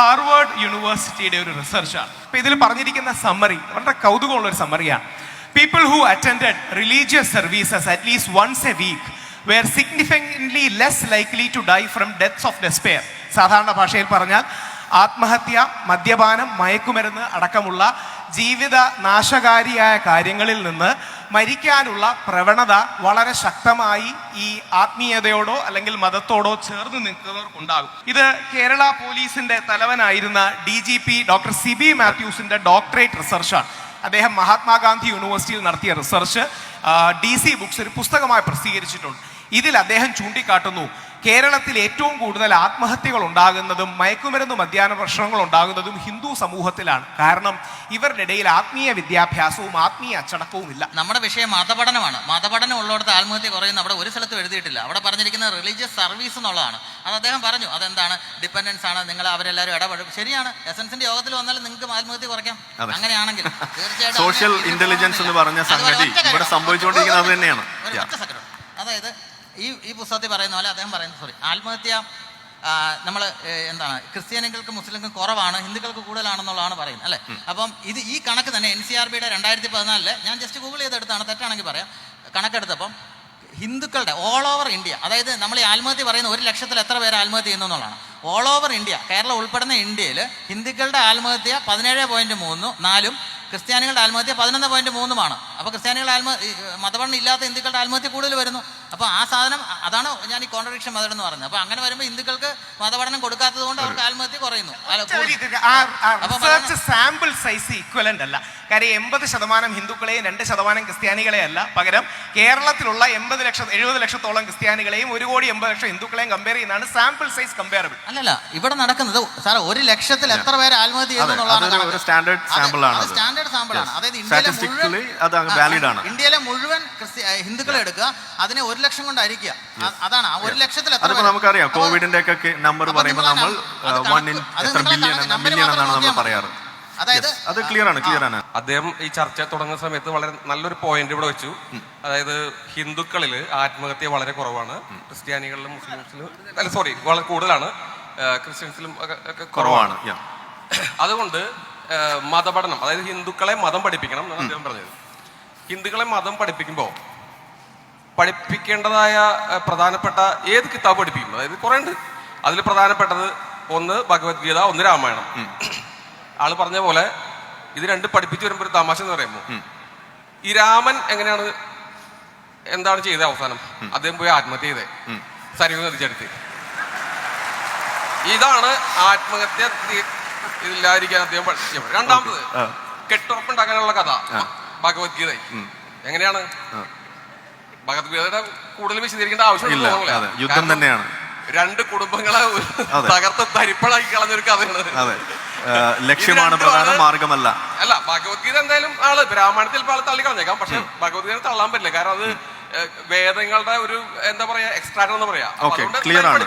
Harvard യൂണിവേഴ്സിറ്റിയുടെ ഒരു റിസർച്ചാണ് അപ്പൊ ഇതിൽ പറഞ്ഞിരിക്കുന്ന സമ്മറി വളരെ കൗതുകമുള്ള ഒരു സമ്മറിയാണ് people who attend religious services at least once a week were significantly less likely to die from deaths of despair സാധാരണ ഭാഷയിൽ പറഞ്ഞാൽ ആത്മഹത്യ മദ്യപാനം മയക്കുമരുന്ന് അടക്കമുള്ള ജീവിത നാശകാരിയായ കാര്യങ്ങളിൽ നിന്ന് മരിക്കാനുള്ള പ്രവണത വളരെ ശക്തമായി ഈ ആത്മീയതയോടോ അല്ലെങ്കിൽ മതത്തോടോ ചേർന്ന് നിൽക്കുന്നവർക്കുണ്ടാകും ഇത് കേരള പോലീസിന്റെ തലവനായിരുന്ന D G P doctor Sibi മാത്യൂസിന്റെ doctorate റിസർച്ചാണ്. അദ്ദേഹം മഹാത്മാഗാന്ധി യൂണിവേഴ്സിറ്റിയിൽ നടത്തിയ റിസർച്ച് ഡി സി ബുക്സ് ഒരു പുസ്തകമായി പ്രസിദ്ധീകരിച്ചിട്ടുണ്ട്. ഇതിൽ അദ്ദേഹം ചൂണ്ടിക്കാട്ടുന്നു കേരളത്തിൽ ഏറ്റവും കൂടുതൽ ആത്മഹത്യകൾ ഉണ്ടാകുന്നതും മയക്കുമരുന്ന് മദ്യാന പ്രശ്നങ്ങൾ ഉണ്ടാകുന്നതും ഹിന്ദു സമൂഹത്തിലാണ്. കാരണം ഇവരുടെ ഇടയിൽ ആത്മീയ വിദ്യാഭ്യാസവും ആത്മീയ അച്ചടക്കവും ഇല്ല. നമ്മുടെ വിഷയം മതപഠനമാണ്. മതപഠനം ഉള്ളിടത്ത് ആത്മഹത്യ കുറയുന്ന അവിടെ ഒരു സ്ഥലത്തും എഴുതിയിട്ടില്ല. അവിടെ പറഞ്ഞിരിക്കുന്ന റിലീജിയസ് സർവീസ് എന്നുള്ളതാണ്. അത് അദ്ദേഹം പറഞ്ഞു. അതെന്താണ്? ഡിപ്പെൻഡൻസ് ആണ്. നിങ്ങൾ അവരെല്ലാവരും ഇടപെടും ശരിയാണ്. എസൻസിന്റെ യോഗത്തിൽ വന്നാലും നിങ്ങൾക്ക് ആത്മഹത്യ കുറയ്ക്കാം. അങ്ങനെയാണെങ്കിൽ തീർച്ചയായിട്ടും സോഷ്യൽ ഇന്റലിജൻസ് എന്ന് പറഞ്ഞ സംഗതി ഇവിടെ സംഭവിച്ചുകൊണ്ടിരിക്കുന്നത് തന്നെയാണ്. അതായത് ഈ ഈ പുസ്തകത്തിൽ പറയുന്ന പോലെ അദ്ദേഹം പറയുന്നത് സോറി ആത്മഹത്യ നമ്മൾ എന്താണ് ക്രിസ്ത്യാനികൾക്ക് മുസ്ലിങ്ങൾക്ക് കുറവാണ് ഹിന്ദുക്കൾക്ക് കൂടുതലാണെന്നുള്ളതാണ് പറയുന്നത് അല്ലേ? അപ്പം ഇത് ഈ കണക്ക് തന്നെ എൻ സി ആർ ബിയുടെ രണ്ടായിരത്തി പതിനാലിൽ ഞാൻ ജസ്റ്റ് ഗൂഗിൾ ചെയ്തെടുത്താണ് തെറ്റാണെങ്കിൽ പറയാം കണക്കെടുത്തപ്പം ഹിന്ദുക്കളുടെ ഓൾ ഓവർ ഇന്ത്യ അതായത് നമ്മൾ ഈ ആത്മഹത്യ പറയുന്ന ഒരു ലക്ഷത്തിൽ എത്ര പേര് ആത്മഹത്യ ചെയ്യുന്നു എന്നുള്ളതാണ്. ഓൾ ഓവർ ഇന്ത്യ കേരളം ഉൾപ്പെടുന്ന ഇന്ത്യയിൽ ഹിന്ദുക്കളുടെ ആത്മഹത്യ പതിനേഴ് പോയിന്റ് മൂന്നും നാലും ക്രിസ്ത്യാനികളുടെ ആത്മഹത്യ പതിനൊന്ന് പോയിന്റ് മൂന്നുമാണ്. അപ്പോൾ ക്രിസ്ത്യാനികളുടെ ആത്മ മതപണ്ണം ഇല്ലാത്ത ഹിന്ദുക്കളുടെ ആത്മഹത്യ കൂടുതൽ വരുന്നു. അപ്പോൾ ആ സാധനം അതാണ് ഞാൻ ഈ കോൺട്രഡിക്ഷൻ മതം എന്ന് പറഞ്ഞത്. അപ്പോൾ അങ്ങനെ വരുമ്പോൾ ഹിന്ദുക്കൾക്ക് മതപഠനം കൊടുക്കാത്തത് കൊണ്ട് അവർക്ക് ആത്മഹത്യ കുറയുന്നു. റിസർച്ച് സാമ്പിൾ സൈസ് ഇക്വലന്റ് അല്ല. കാര്യം എൺപത് ശതമാനം ഹിന്ദുക്കളെയും രണ്ട് ശതമാനം ക്രിസ്ത്യാനികളെയും അല്ല. പകരം കേരളത്തിലുള്ള എൺപത് ലക്ഷം എഴുപത് ലക്ഷത്തോളം ക്രിസ്ത്യാനികളെയും ഒരു കോടി എൺപത് ലക്ഷം ഹിന്ദുക്കളെയും കമ്പയർ ചെയ്യുന്നതാണ് സാമ്പിൾ സൈസ് കമ്പയറബിൾ അല്ലല്ല ഇവിടെ നടക്കുന്നത് സാർ ഒരു ലക്ഷത്തിൽ എത്ര പേര് ആത്മഹത്യ ചെയ്യുന്നു അത് ആണ്. സ്റ്റാൻഡേർഡ് സാമ്പിൾ ആണ്. അതായത് ഇന്ത്യയിലെ മുഴുവൻ. ഇന്ത്യയിലെ മുഴുവൻ ഹിന്ദുക്കളെ എടുക്കുക. അതിനെ ഒരു ലക്ഷം കൊണ്ടായിരിക്കുക. അതാണ്. ആ ഒരു ലക്ഷത്തിൽ അതിപ്പോ നമുക്കറിയാം. കോവിഡിന്റെ ഒക്കെ നമ്പർ പറയുമ്പോൾ നമ്മൾ വൺ ഇൻ എത്ര എന്നാണ് നമ്മൾ പറയാറ്. അതായത് അത് ക്ലിയർ ആണ് ക്ലിയർ ആണ്. അദ്ദേഹം ഈ ചർച്ച തുടങ്ങുന്ന സമയത്ത് വളരെ നല്ലൊരു പോയിന്റ് ഇവിടെ വെച്ചു. അതായത് ഹിന്ദുക്കളിൽ ആത്മഹത്യ വളരെ കുറവാണ്. ക്രിസ്ത്യാനികളിലും മുസ്ലിംസിലും അല്ല സോറി വളരെ കൂടുതലാണ്. ക്രിസ്ത്യൻസിലും ഒക്കെ കുറവാണ്. അതുകൊണ്ട് മതപഠനം അതായത് ഹിന്ദുക്കളെ മതം പഠിപ്പിക്കണം എന്നാണ് അദ്ദേഹം പറഞ്ഞത്. ഹിന്ദുക്കളെ മതം പഠിപ്പിക്കുമ്പോൾ പഠിപ്പിക്കേണ്ടതായ പ്രധാനപ്പെട്ട ഏത് കിതാബ് പഠിപ്പിക്കും? അതായത് കുറേ ഉണ്ട് അതിൽ പ്രധാനപ്പെട്ടത് ഒന്ന് ഭഗവത്ഗീത ഒന്ന് രാമായണം. ആൾ പറഞ്ഞ പോലെ ഇത് രണ്ട് പഠിപ്പിച്ചു വരുമ്പോൾ ഒരു തമാശ എന്ന് പറയുമ്പോൾ ഈ രാമൻ എങ്ങനെയാണ് എന്താണ് ചെയ്തത് അവസാനം? അദ്ദേഹം പോയി ആത്മഹത്യ ചെയ്തേ. സരിവ് നദിച്ചെടുത്ത്. ഇതാണ് ആത്മഹത്യ ഇതില്ലാതിരിക്കാൻ ഇല്ലാതിരിക്കാൻ അദ്ദേഹം പഠിച്ചത്. രണ്ടാമത്. കെട്ടുറപ്പുണ്ടാക്കാനുള്ള കഥ. ഭഗവത്ഗീത എങ്ങനെയാണ്? ഭഗവത്ഗീതയുടെ കൂടുതൽ വിശദീകരിക്കേണ്ട ആവശ്യമില്ല യുദ്ധം തന്നെയാണ്. രണ്ട് കുടുംബങ്ങളെ. തകർത്ത് തരിപ്പളാക്കി കളഞ്ഞൊരു കഥയാണ്. അതെ. ലക്ഷ്യമാണ് പ്രധാന മാർഗമല്ല. അല്ല ഭഗവത്ഗീത എന്തായാലും ആൾ ബ്രാഹ്മണത്തിൽ പാല തള്ളി കളഞ്ഞേക്കാം പക്ഷെ ഭഗവത്ഗീത തള്ളാൻ പറ്റില്ല. കാരണം അത് വേദങ്ങളുടെ ഒരു എന്താ പറയാ എക്സ്ട്രാക്ട് എന്ന് പറയാ. clear ആണ്.